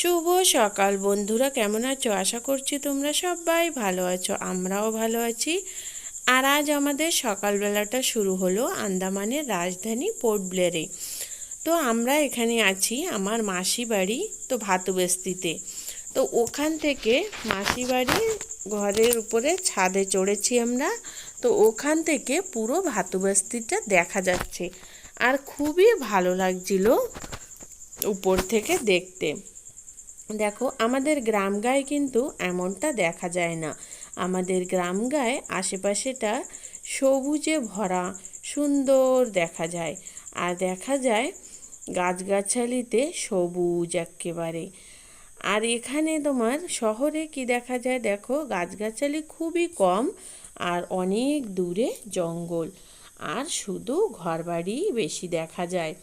শুভ সকাল বন্ধুরা, কেমন আছো? আশা করছি তোমরা সবাই ভালো আছো, আমরাও ভালো আছি। আর আজ আমাদের সকালবেলাটা শুরু হলো আন্দামানের রাজধানী পোর্ট ব্লেরে তো আমরা এখানে আছি আমার মাসি বাড়ি, তো ভাতুবেস্তিতে তো ওখান থেকে মাসি বাড়ি ঘরের উপরে ছাদে চড়েছি আমরা, তো ওখান থেকে পুরো ভাতুবেস্তিটা দেখা যাচ্ছে। আর খুবই ভালো লাগছিল উপর থেকে দেখতে। দেখো, আমাদের গ্রাম গায়ে কিন্তু এমনটা দেখা যায় না। আমাদের গ্রাম গায়ে আশেপাশেটা সবুজে ভরা, সুন্দর দেখা যায়। আর দেখা যায় গাছগাছালিতে সবুজ একেবারে। আর এখানে তোমার শহরে কি দেখা যায় দেখো, গাছগাছালি খুবই কম আর অনেক দূরে জঙ্গল। আর শুধু ঘরবাড়ি বেশি দেখা যায়।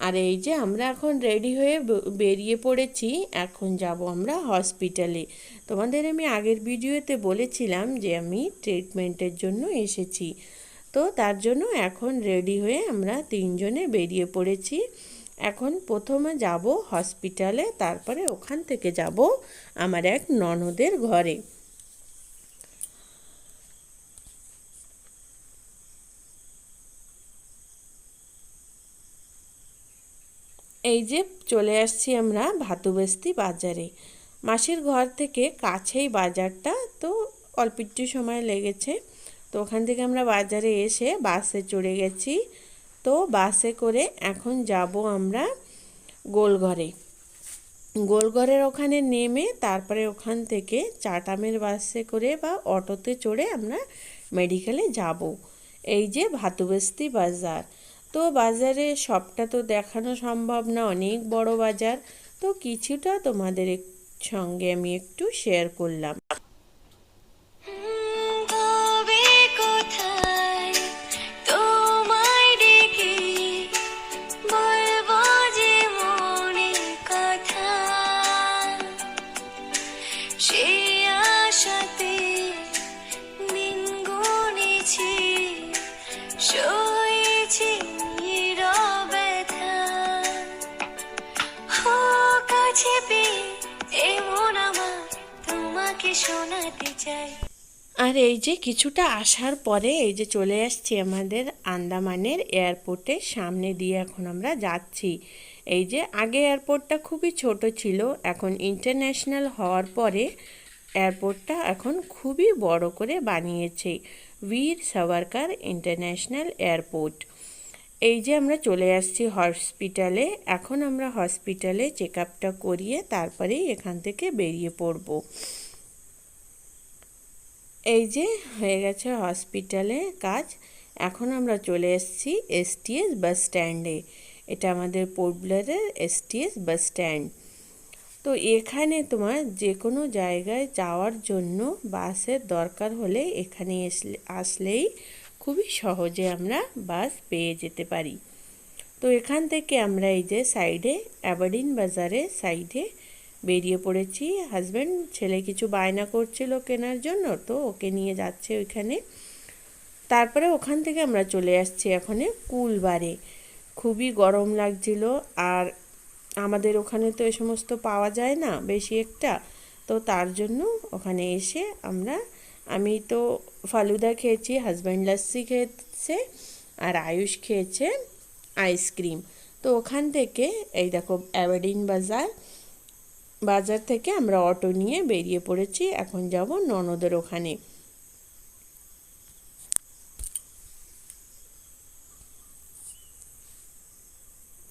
আর এই যে আমরা এখন রেডি হয়ে বেরিয়ে পড়েছি, এখন যাব আমরা হসপিটালে তোমাদের আমি আগের ভিডিওতে বলেছিলাম যে আমি ট্রিটমেন্টের জন্য এসেছি। তো তার জন্য এখন রেডি হয়ে আমরা তিনজনে বেরিয়ে পড়েছি। এখন প্রথমে যাব হসপিটালে তারপরে ওখান থেকে যাব আমার এক ননদের ঘরে। এই যে চলে আসছি আমরা ভাতুবেস্তি বাজারে। মাসির ঘর থেকে কাছেই বাজারটা, তো অল্প একটু সময় লেগেছে। তো ওখান থেকে আমরা বাজারে এসে বাসে চড়ে গেছি। তো বাসে করে এখন যাব আমরা গোলঘরে। গোলঘরের ওখানে নেমে তারপরে ওখান থেকে চাটামের বাসে করে বা অটোতে চড়ে আমরা মেডিকেলে যাব। এই যে ভাতুবেস্তি বাজার। তো বাজারে সবটা তো দেখানো সম্ভব না, অনেক বড় বাজার। তো কিছুটা তোমাদের সঙ্গে আমি একটু শেয়ার করলাম। আর এই যে কিছুটা আসার পরে এই যে চলে আসছি আমাদের আন্দামানের এয়ারপোর্টের সামনে দিয়ে এখন আমরা যাচ্ছি। এই যে আগে এয়ারপোর্টটা খুবই ছোট ছিল, এখন ইন্টারন্যাশনাল হওয়ার পরে এয়ারপোর্টটা এখন খুবই বড় করে বানিয়েছে বীর সাভারকার ইন্টারন্যাশনাল এয়ারপোর্ট। এই যে আমরা চলে আসছি হসপিটালে, এখন আমরা হসপিটালে চেক আপটা করিয়ে তারপরেই এখান থেকে বেরিয়ে পড়ব। এই যে হয়ে গেছে হসপিটালে কাজ, এখন আমরা চলে এসেছি এসটিএস বাস স্ট্যান্ডে। এটা আমাদের পোর্টব্লারের এসটিএস বাস স্ট্যান্ড। তো এখানে তোমার যে কোনো জায়গায় যাওয়ার জন্য বাসের দরকার হলে এখানে আসলেই খুবই সহজে আমরা বাস পেয়ে যেতে পারি। তো এখান থেকে আমরা এই যে সাইডে অ্যাবাডিন বাজারে সাইডে বেরিয়ে পড়েছি। হাজব্যান্ড ছেলে কিছু বায়না করছিল কেনার জন্য, তো ওকে নিয়ে যাচ্ছে ওইখানে। তারপরে ওখান থেকে আমরা চলে আসছি এখানে কুলবারে খুবই গরম লাগছিল আর আমাদের ওখানে তো এ সমস্ত পাওয়া যায় না বেশি একটা, তো তার জন্য ওখানে এসে আমরা, আমি তো ফালুদা খেয়েছি হাজব্যান্ড লাস্সি খেয়েছে আর আয়ুষ খেয়েছে আইসক্রিম তো ওখান থেকে এই দেখো অ্যাবেডিন বাজার বাজার থেকে আমরা অটো নিয়ে বেরিয়ে পড়েছি, এখন যাব ননদের ওখানে।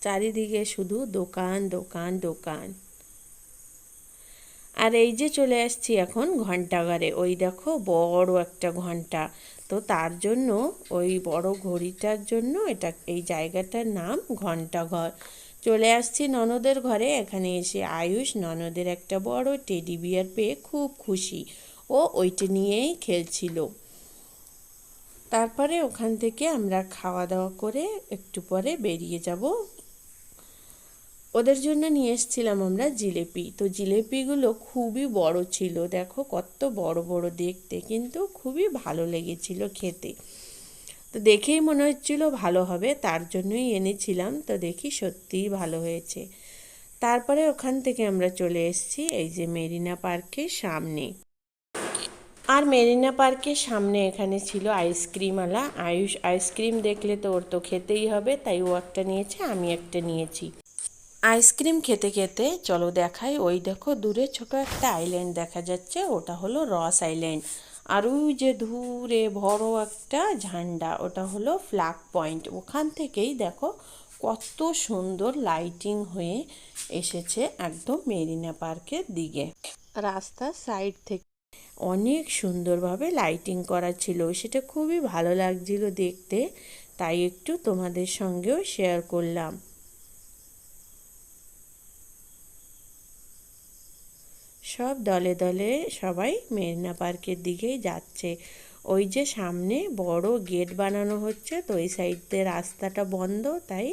চারিদিকে শুধু দোকান দোকান দোকান। আর এই যে চলে আসছি এখন ঘন্টাঘরে ওই দেখো বড় একটা ঘণ্টা তো তার জন্য ওই বড় ঘড়িটার জন্য এটা, এই জায়গাটার নাম ঘন্টাঘর চলে আসছি ননদের ঘরে। এখানে এসে আয়ুষ ননদের একটা বড় টেডি বিয়ার পেয়ে খুব খুশি ও ওইটা নিয়েই খেলছিল। তারপরে ওখান থেকে আমরা খাওয়া দাওয়া করে একটু পরে বেরিয়ে যাব। ওদের জন্য নিয়ে এসেছিলাম আমরা জিলেপি। তো জিলেপিগুলো খুবই বড় ছিল। দেখো কত বড় বড় দেখতে, কিন্তু খুবই ভালো লেগেছিল খেতে। তো দেখেই মনে হচ্ছিল ভালো হবে, তার জন্যই এনেছিলাম। তো দেখি সত্যিই ভালো হয়েছে। তারপরে ওখান থেকে আমরা চলে এসেছি, এই যে মেরিনা পার্কের সামনে। আর মেরিনা পার্কের সামনে এখানে ছিল আইসক্রিমওয়ালা। আয়ুষ আইসক্রিম দেখলে তো ওর তো খেতেই হবে, তাই ও একটা নিয়েছে, আমি একটা নিয়েছি। আইসক্রিম খেতে খেতে, চলো দেখাই, ওই দেখো দূরে ছোট একটা আইল্যান্ড দেখা যাচ্ছে, ওটা হলো রস আইল্যান্ড। আর ওই যে দূরে বড় একটা ঝান্ডা, ওটা হলো ফ্ল্যাগ পয়েন্ট ওখান থেকেই দেখো কত সুন্দর লাইটিং হয়ে এসেছে একদম মেরিনা পার্কের দিকে। রাস্তার সাইড থেকে অনেক সুন্দরভাবে লাইটিং করা ছিল। সেটা খুবই ভালো লাগছিল দেখতে, তাই একটু তোমাদের সঙ্গেও শেয়ার করলাম। সব দলে দলে সবাই মেরিনা পার্কের দিকেই যাচ্ছে। ওই যে সামনে বড় গেট বানানো হচ্ছে, তো ওই সাইডে রাস্তাটা বন্ধ, তাই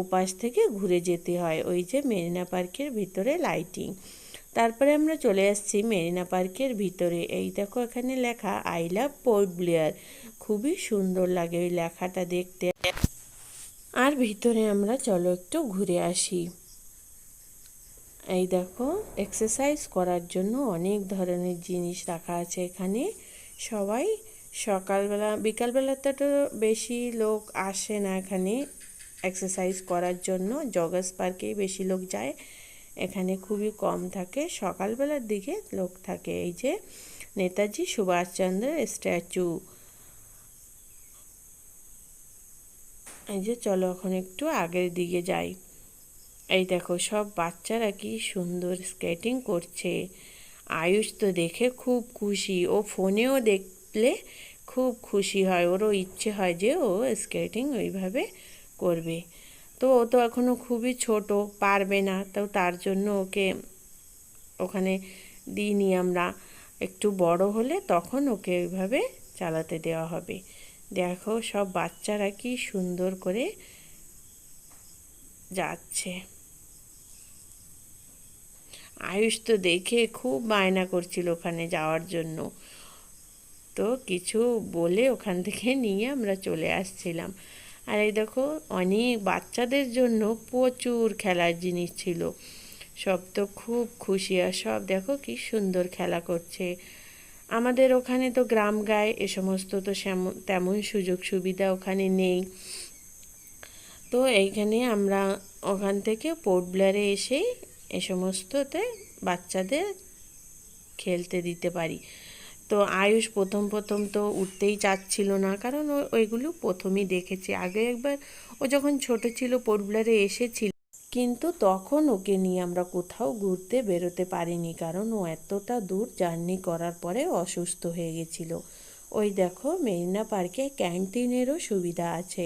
ওপাশ থেকে ঘুরে যেতে হয়। ওই যে মেরিনা পার্কের ভিতরে লাইটিং তারপরে আমরা চলে আসছি মেরিনা পার্কের ভিতরে। এই দেখো এখানে লেখা আই লাভ পোর্ট ব্লেয়ার খুবই সুন্দর লাগে ওই লেখাটা দেখতে। আর ভিতরে আমরা চলো একটু ঘুরে আসি। এই দেখো এক্সারসাইজ করার জন্য অনেক ধরনের জিনিস রাখা আছে এখানে। সবাই সকালবেলা, বিকালবেলাতে তো বেশি লোক আসে না এখানে এক্সারসাইজ করার জন্য। জগাস পার্কেই বেশি লোক যায়। এখানে খুবই কম থাকে। সকালবেলার দিকে লোক থাকে। এই যে নেতাজি সুভাষচন্দ্রের স্ট্যাচু এই যে চলো এখন একটু আগের দিকে যাই। এই দেখো, সব বাচ্চারা কি সুন্দর স্কেটিং করছে। আয়ুষ তো দেখে খুব খুশি। ও ফোনেও দেখলে খুব খুশি হয়। ওরও ইচ্ছে হয় যে ও স্কেটিং ওইভাবে করবে। তো ও তো এখনও খুবই ছোট, পারবে না। তো তার জন্য ওকে ওখানে দিইনি আমরা। একটু বড় হলে তখন ওকে ওইভাবে চালাতে দেওয়া হবে। দেখো, সব বাচ্চারা কি সুন্দর করে যাচ্ছে। আয়ুষ তো দেখে খুব বায়না করছিল ওখানে যাওয়ার জন্য। তো কিছু বলে ওখান থেকে নিয়ে আমরা চলে আসছিলাম। আর এই দেখো, অনেক বাচ্চাদের জন্য প্রচুর খেলার জিনিস ছিল। সব তো খুব খুশি আর সব দেখো কি সুন্দর খেলা করছে। আমাদের ওখানে তো গ্রাম গায়ে এ সমস্ত তো তেমন সুযোগ সুবিধা ওখানে নেই। তো এইখানে আমরা ওখান থেকে পোর্ট ব্লারে এসেই এ সমস্ততে বাচ্চাদের খেলতে দিতে পারি। তো আয়ুষ প্রথম প্রথম তো উঠতেই চাচ্ছিল না, কারণ ওইগুলো প্রথমেই দেখেছি। আগে একবার ও যখন ছোট ছিল পোর্টব্লারে এসেছিল, কিন্তু তখন ওকে নিয়ে আমরা কোথাও ঘুরতে বেরোতে পারিনি, কারণ ও এতটা দূর জার্নি করার পরে অসুস্থ হয়ে গেছিল। ওই দেখো, মেরিনা পার্কে ক্যান্টিনেরও সুবিধা আছে।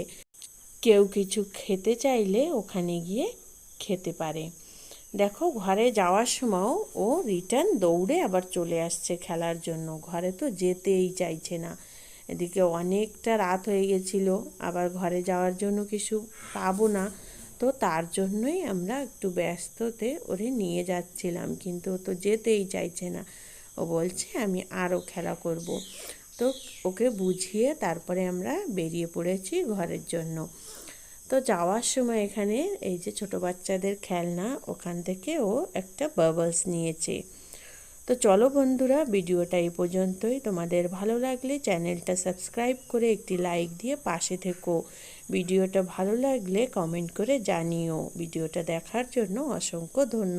কেউ কিছু খেতে চাইলে ওখানে গিয়ে খেতে পারে। দেখো, ঘরে যাওয়ার সময়ও ও রিটার্ন দৌড়ে আবার চলে আসছে খেলার জন্য। ঘরে তো যেতেই চাইছে না। এদিকে অনেকটা রাত হয়ে গেছিল, আবার ঘরে যাওয়ার জন্য কিছু পাবো না। তো তার জন্যই আমরা একটু ব্যস্ততে ওরে নিয়ে যাচ্ছিলাম, কিন্তু ও তো যেতেই চাইছে না। ও বলছে, আমি আরও খেলা করব। তো ওকে বুঝিয়ে তারপরে আমরা বেরিয়ে পড়েছি ঘরের জন্য। তো যাওয়ার সময় এখানে এই যে ছোট বাচ্চাদের খেলনা, ওখান থেকে ও একটা বাবলস নিয়েছে। তো চলো বন্ধুরা, ভিডিওটা এই পর্যন্তই। তোমাদের ভালো লাগলে চ্যানেলটা সাবস্ক্রাইব করে একটি লাইক দিয়ে পাশে থেকো। ভিডিওটা ভালো লাগলে কমেন্ট করে জানিও। ভিডিওটা দেখার জন্য অসংখ্য ধন্যবাদ।